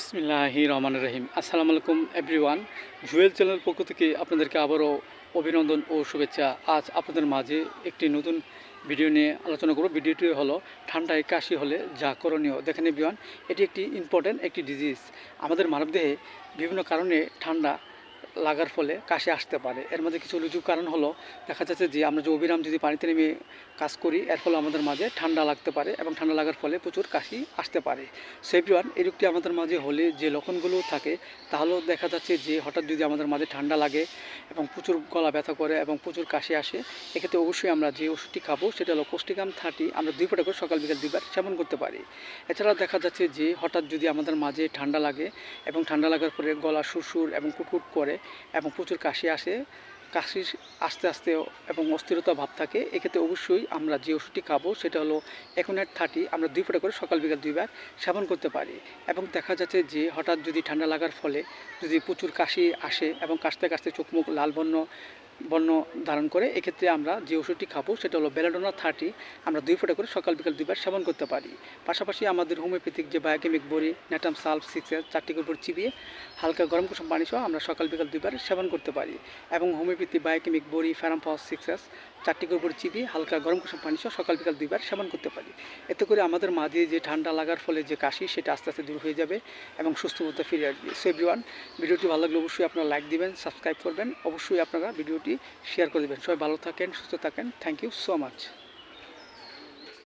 বিসমিল্লাহি রহমান রহিম। আসসালামু আলাইকুম এভরিওয়ান জুয়েল চ্যানেল পক্ষ থেকে আপনাদেরকে আবারও অভিনন্দন ও শুভেচ্ছা। আজ আপনাদের মাঝে একটি নতুন ভিডিও নিয়ে আলোচনা করব। ভিডিওটি হলো, ঠান্ডায় কাশি হলে যা করণীয়। দেখেন এভরিওয়ান এটি একটি ইম্পর্ট্যান্ট একটি ডিজিজ আমাদের মানবদেহে বিভিন্ন কারণে ঠান্ডা লাগার ফলে কাশি আসতে পারে। এর মধ্যে কিছু লুজু কারণ হলো, দেখা যাচ্ছে যে আমরা যে অবিরাম যদি পানিতে নেমে কাজ করি, এর ফলে আমাদের মাঝে ঠান্ডা লাগতে পারে এবং ঠান্ডা লাগার ফলে প্রচুর কাশি আসতে পারে। সেভিওয়ান এই রোগটি আমাদের মাঝে হলে যে লক্ষণগুলো থাকে, তাহলেও দেখা যাচ্ছে যে হঠাৎ যদি আমাদের মাঝে ঠান্ডা লাগে এবং প্রচুর গলা ব্যথা করে এবং প্রচুর কাশি আসে, এক্ষেত্রে অবশ্যই আমরা যে ওষুধটি খাব সেটা হলো কোষ্টিকাম থার্টি, আমরা দুই ফোঁটা করে সকাল বিকাল দুইবার সেবন করতে পারি। এছাড়াও দেখা যাচ্ছে যে হঠাৎ যদি আমাদের মাঝে ঠান্ডা লাগে এবং ঠান্ডা লাগার পরে গলা সুরসুর এবং কুটকুট করে এবং প্রচুর কাশি আসে। কাশির আস্তে আস্তে এবং অস্থিরতা ভাব থাকে। এক্ষেত্রে অবশ্যই আমরা যে ওষুধটি খাব সেটা হলো একোনেট থার্টি আমরা দুই ফোঁটা করে সকাল বিকাল দুইবার সেবন করতে পারি। এবং দেখা যাচ্ছে যে হঠাৎ যদি ঠান্ডা লাগার ফলে যদি প্রচুর কাশি আসে এবং কাশতে কাশতে চোখমুখ লাল বর্ণ বর্ণ ধারণ করে, এক্ষেত্রে আমরা যে ওষুধটি খাব সেটা হলো বেলাডোনা থার্টি আমরা দুই ফোঁটা করে সকাল বিকাল দুইবার সেবন করতে পারি। পাশাপাশি আমাদের হোমিওপ্যাথিক যে বায়োকেমিক বড়ি ন্যাটাম সালফ সিক্সের চারটি উপর চিবিয়ে হালকা গরম কুসুম পানি সহ আমরা সকাল বিকাল দুইবার সেবন করতে পারি। এবং হোমিওপ্যাথি বায়োকেমিক বড়ি ফ্যারামফস সিক্সেস চারটি উপর চিবিয়ে হালকা গরম কুসুম পানি সহ সকাল বিকাল দুইবার সেবন করতে পারি। এতে করে আমাদের মাঝে যে ঠান্ডা লাগার ফলে যে কাশি সেটা আস্তে আস্তে দূর হয়ে যাবে এবং সুস্থ মতো ফিরে আসবে। সো এভরিওয়ান ভিডিওটি ভালো লাগলে অবশ্যই আপনারা লাইক দিবেন সাবস্ক্রাইব করবেন। অবশ্যই আপনারা ভিডিওটি শেয়ার করে দেবেন। সবাই ভালো থাকেন সুস্থ থাকেন। Thank you so much